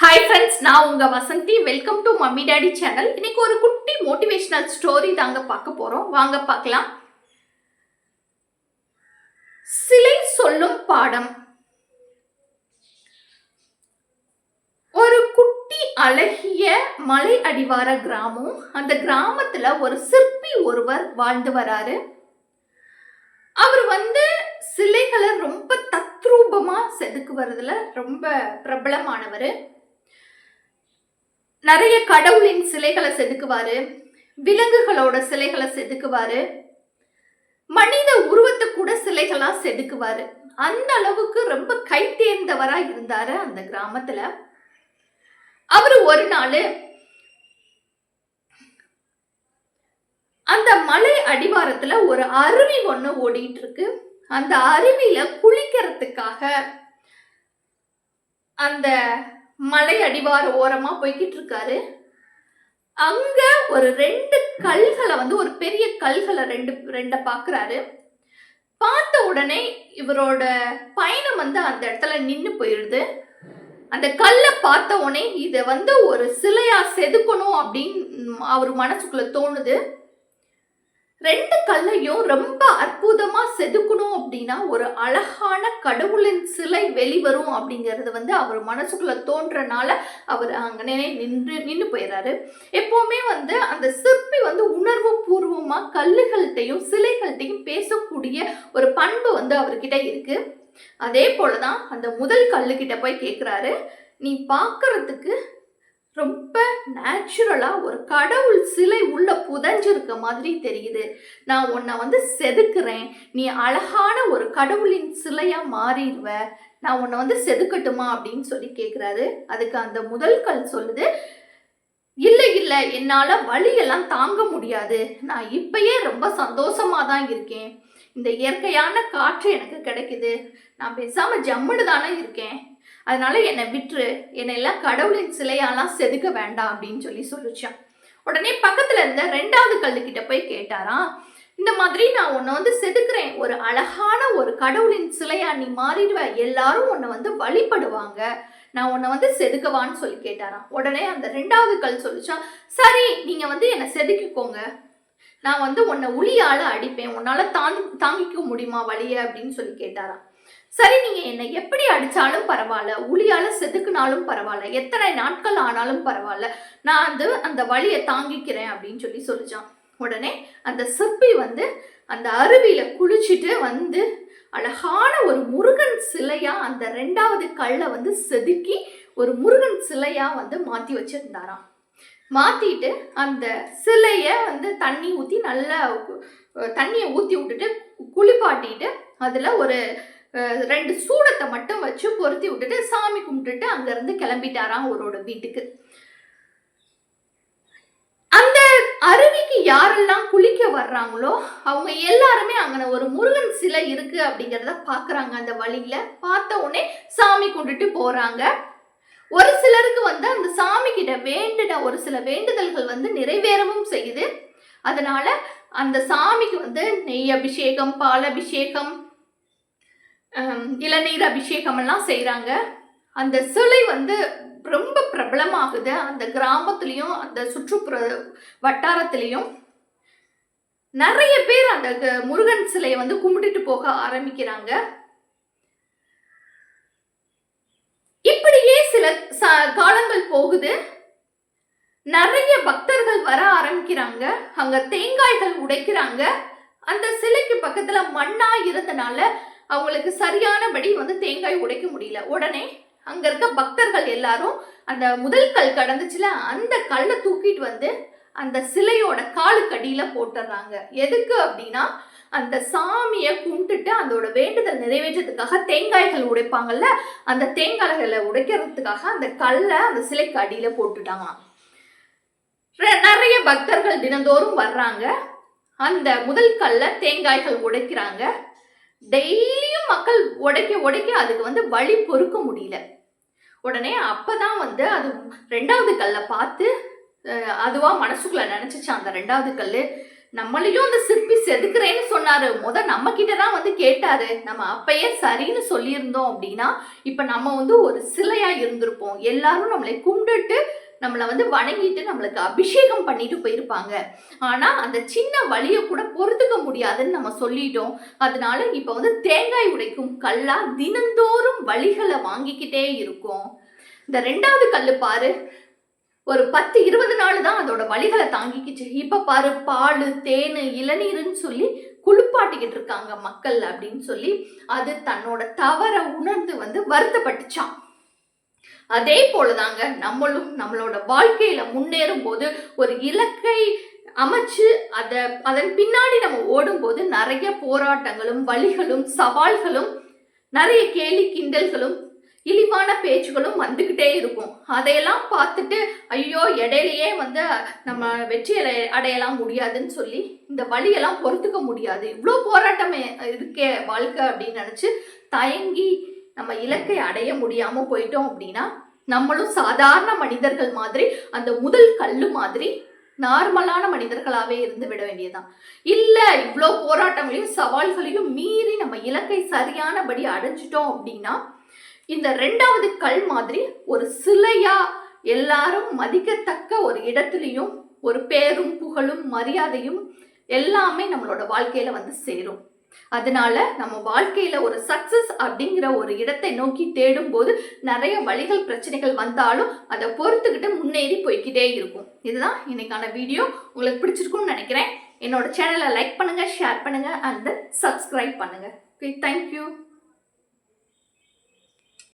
Hi friends நான் உங்க Vasanthi. Welcome to mummy daddy channel இன்னைக்கு ஒரு குட்டி மோட்டிவேஷனல் ஸ்டோரி தாங்க பார்க்க போறோம். வாங்க பார்க்கலாம். சிலை சொல்லும் பாடம். ஒரு குட்டி அழகிய மலை அடிவார கிராமம். அந்த கிராமத்துல ஒரு சிற்பி ஒருவர் வாழ்ந்து வராரு. அவர் வந்து செதுக்குவதுல ரொம்ப பிரபலமானவர். நிறைய கடவுளின் சிலைகளை செதுக்குவாரு. விலங்குகளோட சிலைகளை செதுக்குவாரு. மனித உருவத்தை கூட சிலைகளா செதுக்குவாரு. அந்த அளவுக்கு ரொம்ப கை தேர்ந்தவரா இருந்தாரு அந்த கிராமத்துல. அவரு ஒரு நாள் அந்த மலை அடிவாரத்துல ஒரு அருவி ஒண்ணு ஓடிட்டு இருக்கு. அந்த அருவியில குளிக்கிறதுக்காக அந்த மலை அடிவார ஓரமா போய்கிட்டு இருக்காரு. அங்க ஒரு ரெண்டு கல்களை வந்து ஒரு பெரிய கல்களை ரெண்டு ரெண்ட பாக்குறாரு. பார்த்த உடனே இவரோட பயணம் வந்து அந்த இடத்துல நின்று போயிடுது அந்த கல்லை பார்த்த உடனே இதை வந்து ஒரு சிலையா செதுக்கணும் அப்படின்னு அவர் மனசுக்குள்ள தோணுது. ரெண்டு கல்லையும் ரொம்ப அற்புதமா செதுக்கணும் அப்படின்னா ஒரு அழகான கடவுளின் சிலை வெளிவரும் அப்படிங்கிறது வந்து அவர் மனசுக்குள்ள தோன்றனால அவர் அங்கனே நின்று நின்று போயிடுறாரு எப்பவுமே வந்து அந்த சிற்பி வந்து உணர்வு பூர்வமா கல்லுகள்கிட்டையும் சிலைகள்கிட்டையும் பேசக்கூடிய ஒரு பண்பு வந்து அவர்கிட்ட இருக்கு. அதே போலதான் அந்த முதல் கல்லுக்கிட்ட போய் கேட்குறாரு நீ பார்க்கறதுக்கு ரொம்ப நேச்சுரலாக ஒரு கடவுள் சிலை உள்ள புதஞ்சிருக்க மாதிரி தெரியுது. நான் உன்னை வந்து செதுக்குறேன். நீ அழகான ஒரு கடவுளின் சிலையாக மாறிடுவ. நான் உன்னை வந்து செதுக்கட்டுமா அப்படின்னு சொல்லி கேட்குறாரு அதுக்கு அந்த முதல் கல் சொல்லுது இல்லை இல்லை என்னால் வலியெல்லாம் தாங்க முடியாது. நான் இப்பயே ரொம்ப சந்தோஷமாக தான் இருக்கேன். இந்த இயற்கையான காற்று எனக்கு கிடைக்குது. நான் பேசாமல் ஜம்முன்னு தானே இருக்கேன். அதனால என்னை விட்டுரு. என்னை எல்லாம் கடவுளின் சிலையாலாம் செதுக்க வேண்டாம் அப்படின்னு சொல்லி சொல்லிச்சான் உடனே பக்கத்துல இருந்த ரெண்டாவது கல்லுக்கிட்ட போய் கேட்டாராம் இந்த மாதிரி நான் உன்னை வந்து செதுக்குறேன். ஒரு அழகான ஒரு கடவுளின் சிலையா நீ மாறிடுவ. எல்லாரும் உன்னை வந்து வழிபடுவாங்க. நான் உன்னை வந்து செதுக்கவான்னு சொல்லி கேட்டாராம். உடனே அந்த ரெண்டாவது கல் சொல்லிச்சான் சரி நீங்க வந்து என்னை செதுக்கிக்கோங்க. நான் வந்து உன்னை உளியால அடிப்பேன். உன்னால தாங்கி தாங்கிக்க முடியுமா வழிய? அப்படின்னு சொல்லி கேட்டாராம். சரி நீங்க என்னை எப்படி அடிச்சாலும் பரவாயில்ல உளியால செதுக்குனாலும் பரவாயில்ல எத்தனை நாட்கள் ஆனாலும் பரவாயில்ல நான் வந்து அந்த வழியை தாங்கிக்கிறேன் அப்படின்னு சொல்லி சொல்லிச்சான். உடனே அந்த சிற்பி வந்து அந்த அருவியில குளிச்சுட்டு வந்து அழகான ஒரு முருகன் சிலையா அந்த ரெண்டாவது கல்லை வந்து செதுக்கி ஒரு முருகன் சிலையா வந்து மாத்தி வச்சிருந்தாராம். மாத்திட்டு அந்த சிலைய வந்து தண்ணி ஊத்தி நல்லா தண்ணியை ஊத்தி விட்டுட்டு குளிப்பாட்டிட்டு அதுல ஒரு ரெண்டு சூடத்தை மட்டும் வச்சு பொருத்தி விட்டுட்டு சாமி கும்பிட்டுட்டு அங்கேருந்து கிளம்பிட்டாராம் அவரோட வீட்டுக்கு. அந்த அருவிக்கு யாரெல்லாம் குளிக்க வர்றாங்களோ அவங்க எல்லாருமே அங்கே ஒரு முருகன் சிலை இருக்கு அப்படிங்கிறத பார்க்குறாங்க அந்த வழியில். பார்த்த உடனே சாமி கும்பிட்டுட்டு போகிறாங்க ஒரு சிலருக்கு வந்து அந்த சாமி கிட்ட வேண்டின ஒரு சில வேண்டுதல்கள் வந்து நிறைவேறவும் செய்யுது. அதனால அந்த சாமிக்கு வந்து நெய் அபிஷேகம் பால் அபிஷேகம் இளநீர் அபிஷேகம் எல்லாம் அந்த சிலை வந்து ரொம்ப பிரபலமாகுது. அந்த கிராமத்துலேயும் அந்த சுற்றுப்புற வட்டாரத்திலையும். நிறைய பேர் அந்த க- முருகன் சிலையை வந்து கும்பிட்டுட்டு போக ஆரம்பிக்கிறாங்க. இப்படியே சில ச- காலங்கள் போகுது. நிறைய பக்தர்கள் வர ஆரம்பிக்கிறாங்க. அங்க தேங்காய்கள் உடைக்கிறாங்க. அந்த சிலைக்கு பக்கத்துல மண்ணா இருந்தனால அவங்களுக்கு சரியானபடி வந்து தேங்காய் உடைக்க முடியல. உடனே அங்க இருக்க பக்தர்கள் எல்லாரும் அந்த முதல் கல் கடந்துச்சுல அந்த கல்லை தூக்கிட்டு வந்து அந்த சிலையோட காலுக்கடியில போட்டுடுறாங்க எதுக்கு அப்படின்னா அந்த சாமியை கும்பிட்டுட்டு அதோட வேண்டுதல் நிறைவேற்றத்துக்காக தேங்காய்கள் உடைப்பாங்கல்ல அந்த தேங்காய்களை உடைக்கிறதுக்காக அந்த கல்லை அந்த சிலைக்கு அடியில போட்டுட்டாங்களாம். நிறைய பக்தர்கள் தினந்தோறும் வர்றாங்க. அந்த முதல் கல்ல தேங்காய்கள் உடைக்கிறாங்க. டெய்லியும் மக்கள் உடைக்க உடைக்க அதுக்கு வந்து வழி பொறுக்க முடியல. உடனே அப்பதான் வந்து அது ரெண்டாவது கல்லை பார்த்து அதுவா மனசுக்குள்ள நினைச்சிச்சு அந்த ரெண்டாவது கல்லு. நம்மளையும் அந்த சிற்பி செதுக்குறேன்னு சொன்னாரு. முத நம்ம கிட்ட தான் வந்து கேட்டாரு. நம்ம அப்பயே சரின்னு சொல்லியிருந்தோம் அப்படின்னா இப்ப நம்ம வந்து ஒரு சிலையா இருந்திருப்போம். எல்லாரும் நம்மளை கும்பிட்டுட்டு நம்மளை வந்து வணங்கிட்டு நம்மளுக்கு அபிஷேகம் பண்ணிட்டு போயிருப்பாங்க. ஆனா அந்த சின்ன வழியை கூட பொறுத்துக்க முடியாதுன்னு நம்ம சொல்லிட்டோம். அதனால இப்ப வந்து தேங்காய் உடைக்கும் கல்லா தினந்தோறும் வழிகளை வாங்கிக்கிட்டே இருக்கும். இந்த ரெண்டாவது கல்லு பாரு. ஒரு பத்து இருபது நாள் தான் அதோட வழிகளை தாங்கிக்கிச்சு. இப்ப பாரு பால் தேன் இளநீருன்னு சொல்லி குளிப்பாட்டிக்கிட்டு இருக்காங்க மக்கள் அப்படின்னு சொல்லி அது தன்னோட தவற உணர்ந்து வந்து வருத்தப்பட்டுச்சான் அதே போலதாங்க நம்மளும் நம்மளோட வாழ்க்கையில முன்னேறும் போது ஒரு இலக்கை அமைச்சு அதை அதன் பின்னாடி நம்ம ஓடும்போது நிறைய போராட்டங்களும் வழிகளும் சவால்களும் நிறைய கேலி கிண்டல்களும் இழிவான பேச்சுகளும் வந்துக்கிட்டே இருக்கும். அதையெல்லாம் பார்த்துட்டு ஐயோ இடையிலேயே வந்து நம்ம வெற்றி அடையலாம் முடியாதுன்னு சொல்லி இந்த வழியெல்லாம் பொறுத்துக்க முடியாது. இவ்வளோ போராட்டம் இருக்கே வாழ்க்கை அப்படின்னு நினச்சி தயங்கி நம்ம இலக்கை அடைய முடியாம போயிட்டோம் அப்படின்னா நம்மளும் சாதாரண மனிதர்கள் மாதிரி அந்த முதல் கல்லு மாதிரி நார்மலான மனிதர்களாகவே இருந்து விட வேண்டியதுதான். இல்லை இவ்வளோ போராட்டங்களையும் சவால்களையும் மீறி நம்ம இலக்கை சரியானபடி அடைஞ்சிட்டோம் அப்படின்னா இந்த ரெண்டாவது கல் மாதிரி ஒரு சிலையா எல்லாரும் மதிக்கத்தக்க ஒரு இடத்துலையும் ஒரு பேரும் புகழும் மரியாதையும் எல்லாமே நம்மளோட வாழ்க்கையில வந்து சேரும். அதனால நம்ம வாழ்க்கையில ஒரு சக்சஸ் அப்படிங்கிற ஒரு இடத்தை நோக்கி தேடும் போது நிறைய வழிகள் பிரச்சனைகள் வந்தாலும் அதை பொறுத்துக்கிட்டு முன்னேறி போய்க்கிட்டே இருக்கும். இதுதான் இன்னைக்கான வீடியோ உங்களுக்கு பிடிச்சிருக்கும்னு நினைக்கிறேன். என்னோட சேனலை லைக் பண்ணுங்க ஷேர் பண்ணுங்க அண்ட் சப்ஸ்கிரைப் பண்ணுங்க. Okay thank you